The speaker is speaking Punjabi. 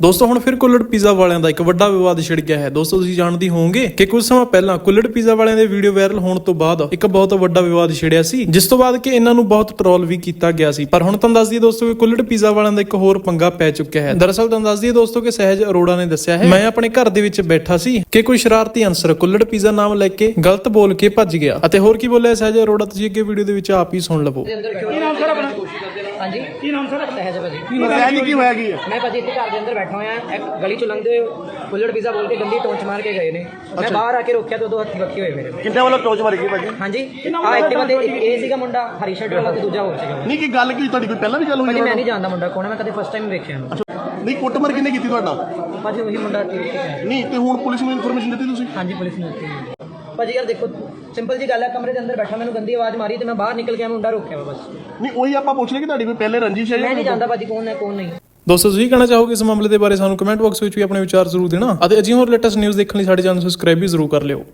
ਦੋਸਤੋ ਹੁਣ ਫਿਰ ਕੁੱਲੜ ਪੀਜ਼ਾ ਵਾਲਿਆਂ ਦਾ ਇੱਕ ਵੱਡਾ ਵਿਵਾਦ ਛਿੜ ਗਿਆ ਹੈ। ਦੋਸਤੋ ਤੁਸੀਂ ਜਾਣਦੇ ਹੋਵੋਗੇ ਕਿ ਕੁਝ ਸਮਾਂ ਪਹਿਲਾਂ ਕੁੱਲੜ ਪੀਜ਼ਾ ਵਾਲਿਆਂ ਦੇ ਵੀਡੀਓ ਵਾਇਰਲ ਹੋਣ ਤੋਂ ਬਾਅਦ ਇੱਕ ਬਹੁਤ ਵੱਡਾ ਵਿਵਾਦ ਛਿੜਿਆ ਸੀ ਜਿਸ ਤੋਂ ਬਾਅਦ ਕਿ ਇਹਨਾਂ ਨੂੰ ਬਹੁਤ ਟਰੋਲ ਵੀ ਕੀਤਾ ਗਿਆ ਸੀ। ਪਰ ਹੁਣ ਤੁਹਾਨੂੰ ਦੱਸ ਦਈਏ ਦੋਸਤੋ ਕਿ ਕੁੱਲੜ ਪੀਜ਼ਾ ਵਾਲਿਆਂ ਦਾ ਇੱਕ ਹੋਰ ਪੰਗਾ ਪੈ ਚੁੱਕਿਆ ਹੈ। ਦਰਅਸਲ ਤੁਹਾਨੂੰ ਦੱਸ ਦਈਏ ਦੋਸਤੋ ਕਿ ਸਹਿਜ ਅਰੋੜਾ ਨੇ ਦੱਸਿਆ ਹੈ ਮੈਂ ਆਪਣੇ ਘਰ ਦੇ ਵਿੱਚ ਬੈਠਾ ਸੀ ਕਿ ਕੋਈ ਸ਼ਰਾਰਤੀ ਅਨਸਰ ਕੁੱਲੜ ਪੀਜ਼ਾ ਨਾਮ ਲੈ ਕੇ ਗਲਤ ਬੋਲ ਕੇ ਭੱਜ ਗਿਆ। ਅਤੇ ਹੋਰ ਕੀ ਬੋਲਿਆ ਸਹਿਜ ਅਰੋੜਾ ਤੁਸੀਂ ਅੱਗੇ ਵੀਡੀਓ ਦੇ ਵਿੱਚ ਆਪ ਹੀ ਸੁਣ ਲਵੋ। ਕੀ ਨਾਮ ਸਰ ਆਪਣਾ? ਹਾਂਜੀ। ਕੀ ਨਾਮ ਸਰ? ਸਹਿਜ ਭਾਜੀ। ਸਹਿਜ ਕੀ ਹੋਇਆ ਕੀ ਹੈ? ਮੈਂ ਭਾਜੀ ਇੱਥੇ ਘਰ ਦੇ ਅੰਦਰ ਬੈਠਾ ਹੋਇਆ ਇੱਕ ਗਲੀ ਚੋਂ ਲੰਘਦੇ ਕੁੱਲੜ ਪੀਜ਼ਾ ਬੋਲ ਕੇ ਗੰਦੀ ਟੋਂਚ ਮਾਰ ਕੇ ਗਏ ਨੇ। ਮੈਂ ਬਾਹਰ ਆ ਕੇ ਰੋਕਿਆ ਤੇ ਉਦੋਂ ਹੱਥ ਬੱਕੀ ਹੋਏ ਮੇਰੇ। ਕਿੰਨੇ ਵੱਲੋਂ ਟੋਚ ਮਾਰੀ ਗਈ ਭਾਜੀ? ਹਾਂਜੀ। ਆ ਐਕਟਿਵਾ ਇੱਕ ਇਹ ਸੀਗਾ ਮੁੰਡਾ ਹਰੀ ਸ਼ਰਟ ਵਾਲਾ ਤੇ ਦੂਜਾ ਹੋਰ ਸੀਗਾ ਨਹੀਂ ਕੀ ਗੱਲ ਕੀ ਤੁਹਾਡੀ ਕੋਈ ਪਹਿਲਾਂ ਵੀ ਗੱਲ ਹੋਈ ਭਾਜੀ ਮੈਂ ਨਹੀਂ ਜਾਣਦਾ ਮੁੰਡਾ ਕੌਣ ਹੈ ਮੈਂ ਕਦੇ ਫਸਟ ਟਾਈਮ ਵੇਖਿਆ ਨਹੀਂ ਕੁੱਟਮਾਰ ਕਿੰਨੇ ਕੀਤੀ ਤੁਹਾਡਾ ਭਾਜੀ ਉਹੀ ਮੁੰਡਾ ਠੀਕ ਹੈ ਨਹੀਂ ਤੇ ਹੁਣ ਪੁਲਿਸ ਨੂੰ ਇਨਫੋਰਮੇਸ਼ਨ ਦਿੱਤੀ ਤੁਸੀਂ? ਹਾਂਜੀ ਪੁਲਿਸ ਨੇ ਦਿੱਤੀ। ਭਾਜੀ ਯਾਰ ਦੇਖੋ ਸਿੰਪਲ ਜੀ ਗੱਲ ਹੈ ਕਮਰੇ ਦੇ ਅੰਦਰ ਬੈਠਾ ਮੈਨੂੰ ਗੰਦੀ ਆਵਾਜ਼ ਮਾਰੀ ਤੇ ਮੈਂ ਬਾਹਰ ਨਿਕਲ ਗਿਆ ਮੁੰਡਾ ਰੋਕਿਆ ਬਸ। ਨਹੀਂ ਉਹੀ ਆਪਾਂ ਪੁੱਛ ਲਿਆ ਕਿ ਤੁਹਾਡੀ ਕੋਈ ਪਹਿਲੇ ਰੰਜਿਸ਼ ਹੈ ਮੈਂ ਨਹੀਂ? ਜਾਣਦਾ ਭਾਜੀ ਕੌਣ ਹੈ ਕੌਣ ਨਹੀਂ। ਦੋਸਤੋ, ਤੁਸੀਂ ਕਹਿਣਾ ਚਾਹੋਗੇ ਇਸ ਮਾਮਲੇ ਦੇ ਬਾਰੇ? ਸਾਨੂੰ ਕਮੈਂਟ ਬਾਕਸ ਵਿੱਚ ਵੀ ਆਪਣੇ ਵਿਚਾਰ ਜ਼ਰੂਰ ਦੇਣਾ ਅਤੇ ਅਜਿਹੇ ਹੋਰ ਲੇਟੈਸਟ ਨਿਊਜ਼ ਦੇਖਣ ਲਈ ਸਾਡੇ ਚੈਨਲ ਨੂੰ ਸਬਸਕ੍ਰਾਈਬ ਵੀ ਜ਼ਰੂਰ ਕਰ ਲਿਓ।